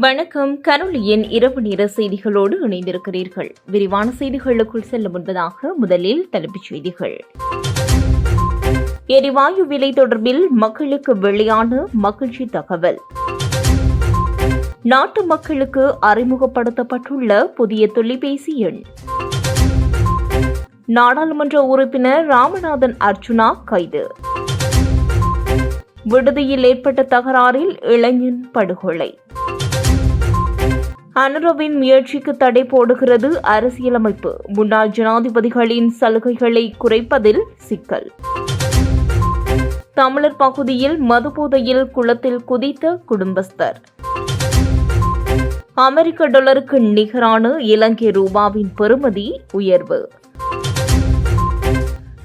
வணக்கம். கரோலியின் இரவு நேர செய்திகளோடு இணைந்திருக்கிறீர்கள். விரிவான செய்திகளுக்குள் செல்ல முன்பதாக முதலில் தலைப்புச் செய்திகள். எரிவாயு விலை தொடர்பில் மக்களுக்கு வெளியான மகிழ்ச்சி தகவல். நாட்டு மக்களுக்கு அறிமுகப்படுத்தப்பட்டுள்ள புதிய தொலைபேசி எண். நாடாளுமன்ற உறுப்பினர் ராமநாதன் அர்ச்சுனா கைது. விடுதியில் ஏற்பட்ட தகராறில் இளைஞன் படுகொலை. அனுரவின் முயற்சிக்கு தடை போடுகிறது அரசியலமைப்பு. முன்னாள் ஜனாதிபதிகளின் சலுகைகளை குறைப்பதில் சிக்கல். தமிழர் பகுதியில் மதுபோதையில் குளத்தில் குதித்த குடும்பஸ்தர். அமெரிக்க டாலருக்கு நிகரான இலங்கை ரூபாவின் பெறுமதி உயர்வு.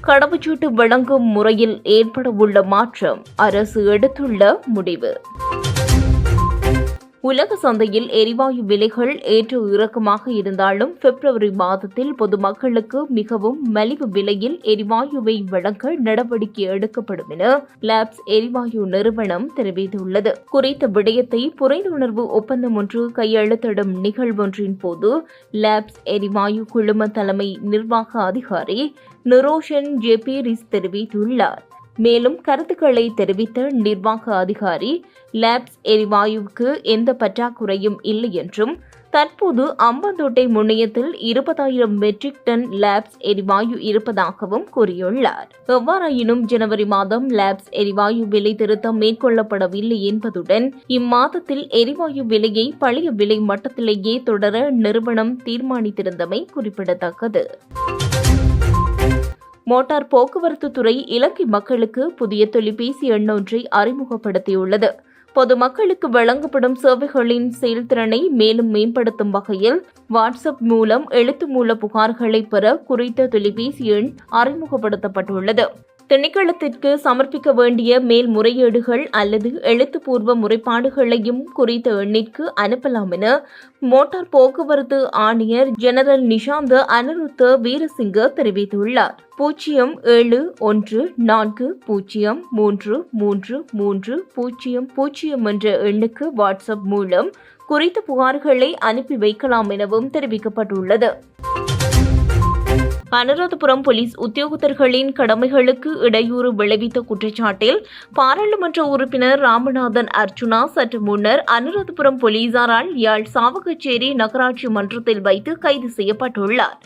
கடவுச்சீட்டு வழங்கும் முறையில் ஏற்படவுள்ள மாற்றம் அரசு எடுத்துள்ள முடிவு. உலக சந்தையில் எரிவாயு விலைகள் ஏற்ற இறக்கமாக இருந்தாலும் பிப்ரவரி மாதத்தில் பொதுமக்களுக்கு மிகவும் மலிவு விலையில் எரிவாயுவை வழங்க நடவடிக்கை எடுக்கப்படும் என லேப்ஸ் எரிவாயு நிறுவனம் தெரிவித்துள்ளது. குறித்த விடயத்தை புரிந்துணர்வு ஒப்பந்தம் ஒன்று கையெழுத்திடும் நிகழ்வொன்றின் போது லேப்ஸ் எரிவாயு குழும தலைமை நிர்வாக அதிகாரி நிரோஷன் ஜெபீரிஸ் தெரிவித்துள்ளார். மேலும் கருத்துக்களை தெரிவித்த நிர்வாக அதிகாரி லேப்ஸ் எரிவாயுவுக்கு எந்த பற்றாக்குறையும் இல்லை என்றும் தற்போது அம்பந்தோட்டை முனையத்தில் இருபதாயிரம் மெட்ரிக் டன் லேப்ஸ் எரிவாயு இருப்பதாகவும் கூறியுள்ளார். எவ்வாறாயினும் ஜனவரி மாதம் லேப்ஸ் எரிவாயு விலை திருத்தம் மேற்கொள்ளப்படவில்லை என்பதுடன் இம்மாதத்தில் எரிவாயு விலையை பழைய விலை மட்டத்திலேயே தொடர நிறுவனம் தீர்மானித்திருந்தமை குறிப்பிடத்தக்கது. மோட்டார் போக்குவரத்து துறை இலங்கை மக்களுக்கு புதிய தொலைபேசி எண் ஒன்றை அறிமுகப்படுத்தியுள்ளது. பொதுமக்களுக்கு வழங்கப்படும் சேவைகளின் செயல்திறனை மேலும் மேம்படுத்தும் வகையில் வாட்ஸ்அப் மூலம் எழுத்து மூல புகார்களை பெற குறித்த தொலைபேசி எண் அறிமுகப்படுத்தப்பட்டுள்ளது. திணைக்களத்திற்கு சமர்ப்பிக்க வேண்டிய மேல்முறையீடுகள் அல்லது எழுத்துப்பூர்வ முறைப்பாடுகளையும் குறித்த எண்ணிற்கு அனுப்பலாம் என மோட்டார் போக்குவரத்து ஆணையர் ஜெனரல் நிஷாந்த அனிருத்த வீரசிங்க தெரிவித்துள்ளார். பூஜ்ஜியம் ஏழு ஒன்று நான்கு பூஜ்ஜியம் மூன்று மூன்று மூன்று பூஜ்ஜியம் பூஜ்ஜியம் என்ற எண்ணுக்கு வாட்ஸ்அப் மூலம் குறித்த புகார்களை அனுப்பி வைக்கலாம் எனவும் தெரிவிக்கப்பட்டுள்ளது. அனுராதபுரம் போலீஸ் உத்தியோகத்தர்களின் கடமைகளுக்கு இடையூறு விளைவித்த குற்றச்சாட்டில் பாராளுமன்ற உறுப்பினர் ராமநாதன் அர்ச்சுனா சற்று முன்னர் அனுராதபுரம் போலீசாரால் யாழ் சாவகச்சேரி நகராட்சி மன்றத்தில் வைத்து கைது செய்யப்பட்டுள்ளார்.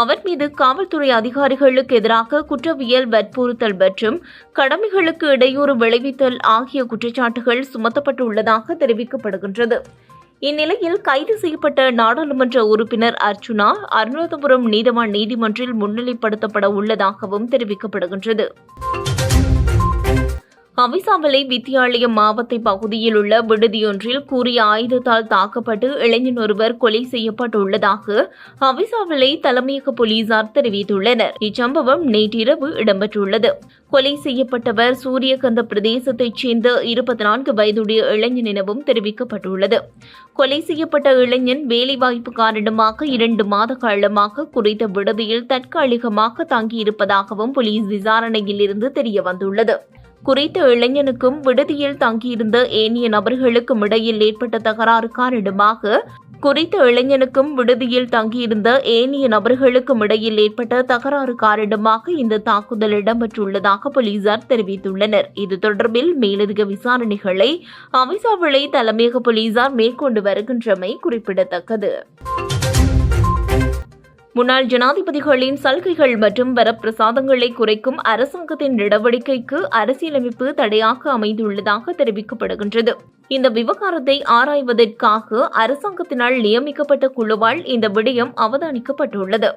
அவர் மீது காவல்துறை அதிகாரிகளுக்கு எதிராக குற்றவியல் வற்புறுத்தல் மற்றும் கடமைகளுக்கு இடையூறு விளைவித்தல் ஆகிய குற்றச்சாட்டுகள் சுமத்தப்பட்டுள்ளதாக தெரிவிக்கப்படுகின்றது. இந்நிலையில் கைது செய்யப்பட்ட நாடாளுமன்ற உறுப்பினர் அர்ச்சுனா அருணாதபுரம் நீதவான் நீதிமன்றில் முன்னிலைப்படுத்தப்பட உள்ளதாகவும் தெரிவிக்கப்படுகின்றது. அவிசாவளை வித்தியாலயம் மாவத்தை பகுதியில் உள்ள விடுதியொன்றில் கூறிய ஆயுதத்தால் தாக்கப்பட்டு இளைஞன் ஒருவர் கொலை செய்யப்பட்டுள்ளதாக அவிசாவளை தலைமையக போலீசார் தெரிவித்துள்ளனர். இச்சம்பவம் நேற்றிரவு இடம்பெற்றுள்ளது. கொலை செய்யப்பட்டவர் சூரியகந்த பிரதேசத்தைச் சேர்ந்த இருபத்தி நான்கு வயதுடைய இளைஞன் எனவும் தெரிவிக்கப்பட்டுள்ளது. கொலை செய்யப்பட்ட இளைஞன் வேலைவாய்ப்பு காரணமாக இரண்டு மாத காலமாக குறித்த விடுதியில் தற்காலிகமாக தங்கியிருப்பதாகவும் போலீஸ் விசாரணையில் இருந்து தெரியவந்துள்ளது. குறித்த இளைஞனுக்கும் விடுதியில் தங்கியிருந்த ஏனைய நபர்களுக்கும் இடையில் ஏற்பட்ட தகராறு காரணமாக குறித்த இளைஞனுக்கும் விடுதியில் தங்கியிருந்த ஏனைய நபர்களுக்கும் இடையில் ஏற்பட்ட தகராறு காரணமாக இந்த தாக்குதல் இடம்பெற்றுள்ளதாக போலீசார் தெரிவித்துள்ளனர். இது தொடர்பில் மேலதிக விசாரணைகளை அவிசாவிளை தலைமையக போலீசார் மேற்கொண்டு வருகின்றமை குறிப்பிடத்தக்கது. முன்னாள் ஜனாதிபதிகளின் சலுகைகள் மற்றும் வரப்பிரசாதங்களை குறைக்கும் அரசாங்கத்தின் நடவடிக்கைக்கு அரசியலமைப்பு தடையாக அமைந்துள்ளதாக தெரிவிக்கப்படுகின்றது. இந்த விவகாரத்தை ஆராய்வதற்காக அரசாங்கத்தினால் நியமிக்கப்பட்ட குழுவால் இந்த விடயம் அவதானிக்கப்பட்டுள்ளது.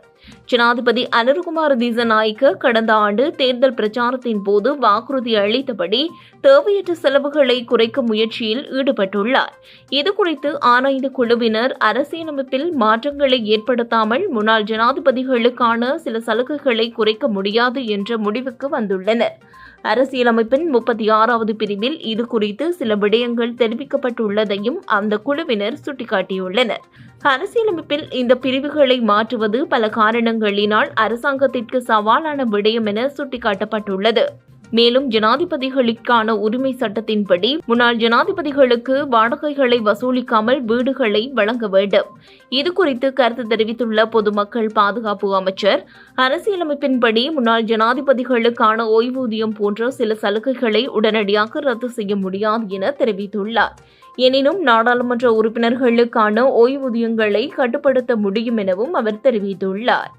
ஜனாதிபதி அனுர்குமார் தீசநாயக்க கடந்த ஆண்டு தேர்தல் பிரச்சாரத்தின் போது வாக்குறுதி அளித்தபடி தேவையற்ற செலவுகளை குறைக்கும் முயற்சியில் ஈடுபட்டுள்ளார். இதுகுறித்து ஆராய்ந்த குழுவினர் அரசியலமைப்பில் மாற்றங்களை ஏற்படுத்தாமல் முன்னாள் ஜனாதிபதிகளுக்கான சில சலுகைகளை குறைக்க முடியாது என்ற முடிவுக்கு வந்துள்ளனர். அரசியலமைப்பின் முப்பத்தி ஆறாவது பிரிவில் இது குறித்து சில விடயங்கள் தெரிவிக்கப்பட்டுள்ளதையும் அந்த குழுவினர் சுட்டிக்காட்டியுள்ளனர். அரசியலமைப்பில் இந்த பிரிவுகளை மாற்றுவது பல காரணங்களினால் அரசாங்கத்திற்கு சவாலான விடயம் என சுட்டிக்காட்டப்பட்டுள்ளது. மேலும் ஜனாதிபதிகளுக்கான உரிமை சட்டத்தின்படி முன்னாள் ஜனாதிபதிகளுக்கு வாடகைகளை வசூலிக்காமல் வீடுகளை வழங்க வேண்டும். இது குறித்து கருத்து தெரிவித்துள்ள பொதுமக்கள் பாதுகாப்பு அமைச்சர் அரசியலமைப்பின்படி முன்னாள் ஜனாதிபதிகளுக்கான ஓய்வூதியம் போன்ற சில சலுகைகளை உடனடியாக ரத்து செய்ய முடியாது என தெரிவித்துள்ளார். எனினும் நாடாளுமன்ற உறுப்பினர்களுக்கான ஓய்வூதியங்களை கட்டுப்படுத்த முடியும் எனவும் அவர் தெரிவித்துள்ளார்.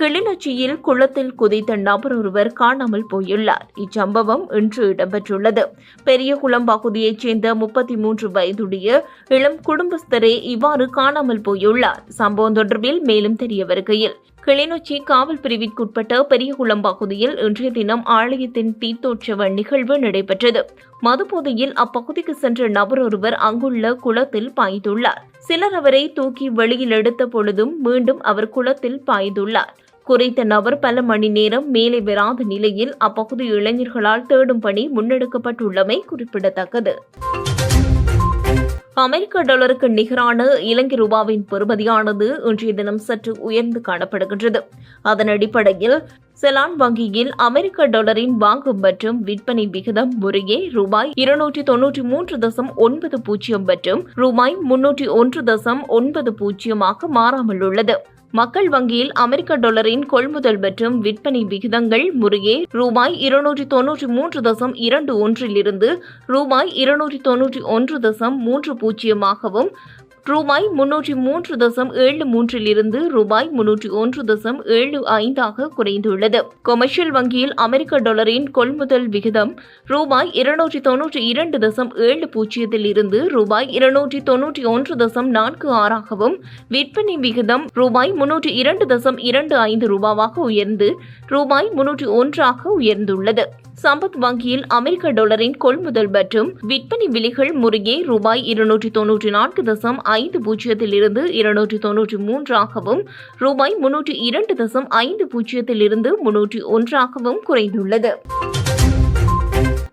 கிளிநொச்சியில் குளத்தில் குதித்த நபர் ஒருவர் காணாமல் போயுள்ளார். இச்சம்பவம் இன்று இடம்பெற்றுள்ளது. பெரியகுளம் பகுதியைச் சேர்ந்த முப்பத்தி மூன்று வயதுடைய இளம் குடும்பஸ்தரே இவ்வாறு காணாமல் போயுள்ளார். சம்பவம் தொடர்பில் மேலும் தெரிய வருகையில் கிளிநொச்சி காவல் பிரிவிற்குட்பட்ட பெரியகுளம் பகுதியில் இன்றைய தினம் ஆலயத்தின் தீர்த்தோற்சவ நிகழ்வு நடைபெற்றது. மதுபோதையில் அப்பகுதிக்கு சென்ற நபர் ஒருவர் அங்குள்ள குளத்தில் பாய்ந்துள்ளார். சிலர் அவரை தூக்கி வெளியில் எடுத்த பொழுதும் மீண்டும் அவர் குளத்தில் பாய்ந்துள்ளார். குறித்த நபர் பல மணி நேரம் மேலே வராத நிலையில் அப்பகுதி இளைஞர்களால் தேடும் பணி முன்னெடுக்கப்பட்டுள்ளமை குறிப்பிடத்தக்கது. அமெரிக்க டாலருக்கு நிகரான இலங்கை ரூபாவின் பெறுமதியானது இன்றைய தினம் சற்று உயர்ந்து காணப்படுகின்றது. அதன் அடிப்படையில் செலான் வங்கியில் அமெரிக்க டாலரின் வாங்கும் மற்றும் விற்பனை விகிதம் முறையே ரூபாய் இருநூற்றி தொன்னூற்றி மூன்று தசம் ஒன்பது பூஜ்ஜியம் மற்றும் ரூபாய் முன்னூற்றி ஒன்று தசம் ஒன்பது பூஜ்ஜியமாக மாறாமல் உள்ளது. மக்கள் வங்கியில் அமெரிக்க டாலரின் கொள்முதல் மற்றும் விற்பனை விகிதங்கள் முறையே ரூபாய் இருநூற்றி தொன்னூற்றி மூன்று தசம் இரண்டு ஒன்றிலிருந்து ரூபாய் இருநூற்றி தொன்னூற்றி ஒன்று தசம் மூன்று பூஜ்ஜியமாகவும் ரூபாய் முன்னூற்றி மூன்று தசம் ஏழு மூன்றிலிருந்து ரூபாய் முன்னூற்றி ஒன்று தசம் ஏழு ஐந்தாக குறைந்துள்ளது. கொமர்ஷியல் வங்கியில் அமெரிக்க டாலரின் கொள்முதல் விகிதம் ரூபாய் இருநூற்றி தொன்னூற்றி இரண்டு தசம் ஏழு பூஜ்ஜியத்தில் இருந்து ரூபாய் இருநூற்றி தொன்னூற்றி ஒன்று தசம் நான்கு ஆறாகவும் விற்பனை விகிதம் ரூபாய் முன்னூற்றி இரண்டு தசம் இரண்டு ஐந்து ரூபாவாக உயர்ந்து ரூபாய் முன்னூற்றி ஒன்றாக உயர்ந்துள்ளது. சம்பத் வங்கியில் அமெரிக்க டாலரின் கொள்முதல் மற்றும் விற்பனை விலைகள் முறையே ரூபாய் இருநூற்றி தொன்னூற்றி நான்கு தசம் ஐந்து பூஜ்ஜியத்தில் இருந்து இருநூற்றி தொன்னூற்றி மூன்றாகவும் ரூபாய் முன்னூற்றி இரண்டு தசம் ஐந்து பூஜ்ஜியத்தில் இருந்து முன்னூற்றி ஒன்றாகவும் குறைந்துள்ளது.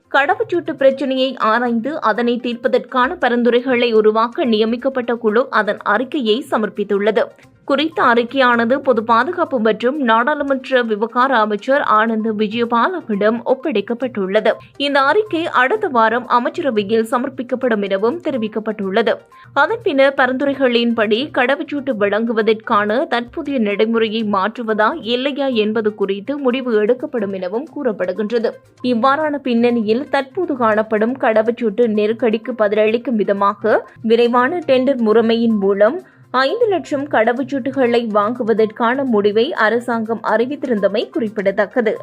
கடவுச்சூட்டு பிரச்சினையை ஆராய்ந்து அதனை தீர்ப்பதற்கான பரிந்துரைகளை உருவாக்க நியமிக்கப்பட்ட குழு அதன் அறிக்கையை சமர்ப்பித்துள்ளது. குறித்த அறிக்கையானது பொது பாதுகாப்பு மற்றும் நாடாளுமன்ற விவகார அமைச்சர் ஆனந்த் விஜயபாலவிடம் ஒப்படைக்கப்பட்டுள்ளது. இந்த அறிக்கை அடுத்த வாரம் அமைச்சரவையில் சமர்ப்பிக்கப்படும் எனவும் தெரிவிக்கப்பட்டுள்ளது. அதன் பின்னர் பரிந்துரைகளின்படி கடவுச்சீட்டு வழங்குவதற்கான தற்போதைய நடைமுறையை மாற்றுவதா இல்லையா என்பது குறித்து முடிவு எடுக்கப்படும் எனவும் கூறப்படுகின்றது. இவ்வாறான பின்னணியில் தற்போது காணப்படும் கடவுச்சீட்டு நெருக்கடிக்கு பதிலளிக்கும் விதமாக விரைவான டெண்டர் முறைமையின் மூலம் ஐந்து லட்சம் கடவுச்சீட்டுகளை வாங்குவதற்கான முடிவை அரசாங்கம் அறிவித்திருந்தமை குறிப்பிடத்தக்கது.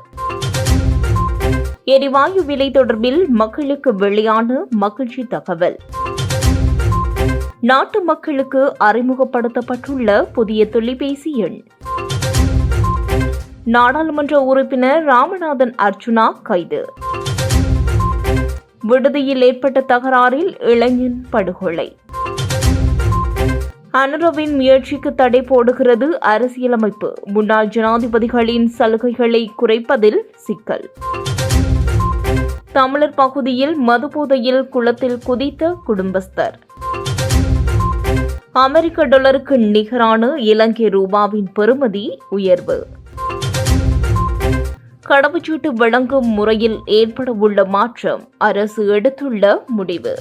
எரிவாயு விலை தொடர்பில் மக்களுக்கு வெளியான மகிழ்ச்சி தகவல். நாட்டு மக்களுக்கு அறிமுகப்படுத்தப்பட்டுள்ள புதிய தொலைபேசி எண். நாடாளுமன்ற உறுப்பினர் ராமநாதன் அர்ச்சுனா கைது. விடுதியில் ஏற்பட்ட தகராறில் இளைஞன் படுகொலை. அனுரவின் முயற்சிக்கு தடை போடுகிறது அரசியலமைப்பு. முன்னாள் ஜனாதிபதிகளின் சலுகைகளை குறைப்பதில் சிக்கல். தமிழர் பகுதியில் மதுபோதையில் குளத்தில் குதித்த குடும்பஸ்தர். அமெரிக்க டாலருக்கு நிகரான இலங்கை ரூபாவின் பெறுமதி உயர்வு. கடவுச்சீட்டு வழங்கும் முறையில் ஏற்படவுள்ள மாற்றம் அரசு எடுத்துள்ள முடிவு.